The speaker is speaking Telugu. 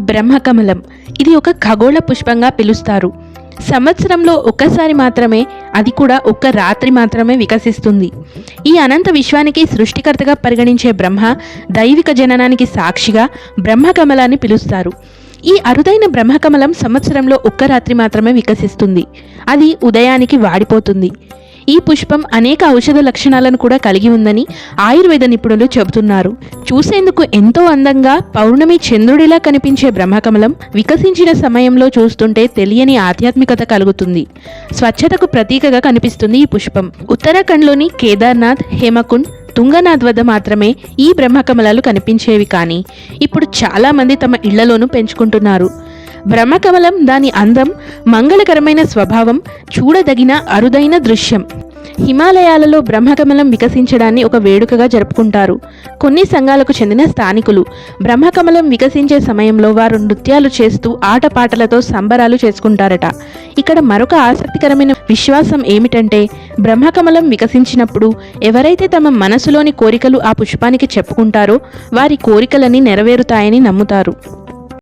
బ్రహ్మకమలం. ఇది ఒక ఖగోళ పుష్పంగా పిలుస్తారు. సంవత్సరంలో ఒక్కసారి మాత్రమే అది కూడా ఒక్క రాత్రి మాత్రమే వికసిస్తుంది. ఈ అనంత విశ్వానికి సృష్టికర్తగా పరిగణించే బ్రహ్మ దైవిక జననానికి సాక్షిగా బ్రహ్మకమలాన్ని పిలుస్తారు. ఈ అరుదైన బ్రహ్మకమలం సంవత్సరంలో ఒక్క రాత్రి మాత్రమే వికసిస్తుంది. అది ఉదయానికి వాడిపోతుంది. ఈ పుష్పం అనేక ఔషధ లక్షణాలను కూడా కలిగి ఉందని ఆయుర్వేద నిపుణులు చెబుతున్నారు. చూసేందుకు ఎంతో అందంగా పౌర్ణమి చంద్రుడిలా కనిపించే బ్రహ్మకమలం వికసించిన సమయంలో చూస్తుంటే తెలియని ఆధ్యాత్మికత కలుగుతుంది. స్వచ్ఛతకు ప్రతీకగా కనిపిస్తుంది ఈ పుష్పం. ఉత్తరాఖండ్లోని కేదార్నాథ్ హేమకుండ్ తుంగనాథ్ వద్ద మాత్రమే ఈ బ్రహ్మకమలాలు కనిపించేవి కానీ ఇప్పుడు చాలామంది తమ ఇళ్ళలోనూ పెంచుకుంటున్నారు. బ్రహ్మకమలం దాని అందం మంగళకరమైన స్వభావం చూడదగిన అరుదైన దృశ్యం. హిమాలయాలలో బ్రహ్మకమలం వికసించడాన్ని ఒక వేడుకగా జరుపుకుంటారు. కొన్ని సంఘాలకు చెందిన స్థానికులు బ్రహ్మకమలం వికసించే సమయంలో వారు నృత్యాలు చేస్తూ ఆటపాటలతో సంబరాలు చేసుకుంటారట. ఇక్కడ మరొక ఆసక్తికరమైన విశ్వాసం ఏమిటంటే బ్రహ్మకమలం వికసించినప్పుడు ఎవరైతే తమ మనసులోని కోరికలు ఆ పుష్పానికి చెప్పుకుంటారో వారి కోరికలన్నీ నెరవేరుతాయని నమ్ముతారు.